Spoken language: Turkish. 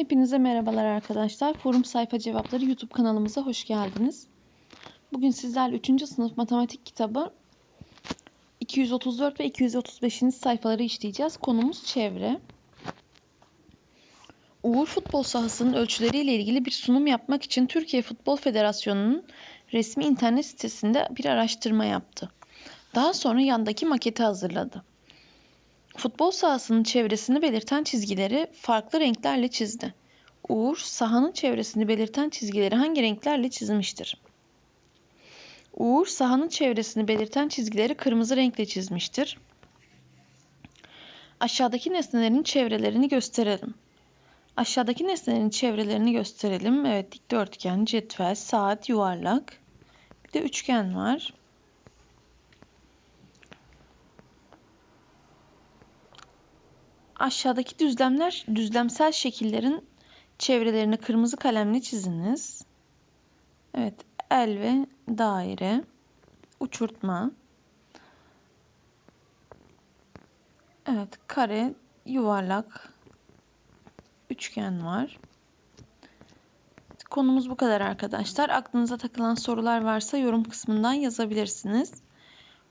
Hepinize merhabalar arkadaşlar. Forum Sayfa Cevapları YouTube kanalımıza hoş geldiniz. Bugün sizlerle 3. sınıf matematik kitabı 234 ve 235. sayfaları işleyeceğiz. Konumuz çevre. Uğur futbol sahasının ölçüleriyle ilgili bir sunum yapmak için Türkiye Futbol Federasyonu'nun resmi internet sitesinde bir araştırma yaptı. Daha sonra yandaki maketi hazırladı. Futbol sahasının çevresini belirten çizgileri farklı renklerle çizdi. Uğur, sahanın çevresini belirten çizgileri hangi renklerle çizmiştir? Uğur, sahanın çevresini belirten çizgileri kırmızı renkle çizmiştir. Aşağıdaki nesnelerin çevrelerini gösterelim. Aşağıdaki nesnelerin çevrelerini gösterelim. Evet, dikdörtgen, cetvel, saat, yuvarlak. Bir de üçgen var. Aşağıdaki düzlemler, düzlemsel şekillerin çevrelerini kırmızı kalemle çiziniz. Evet, el ve daire, uçurtma. Evet, kare, yuvarlak, üçgen var. Konumuz bu kadar arkadaşlar. Aklınıza takılan sorular varsa yorum kısmından yazabilirsiniz.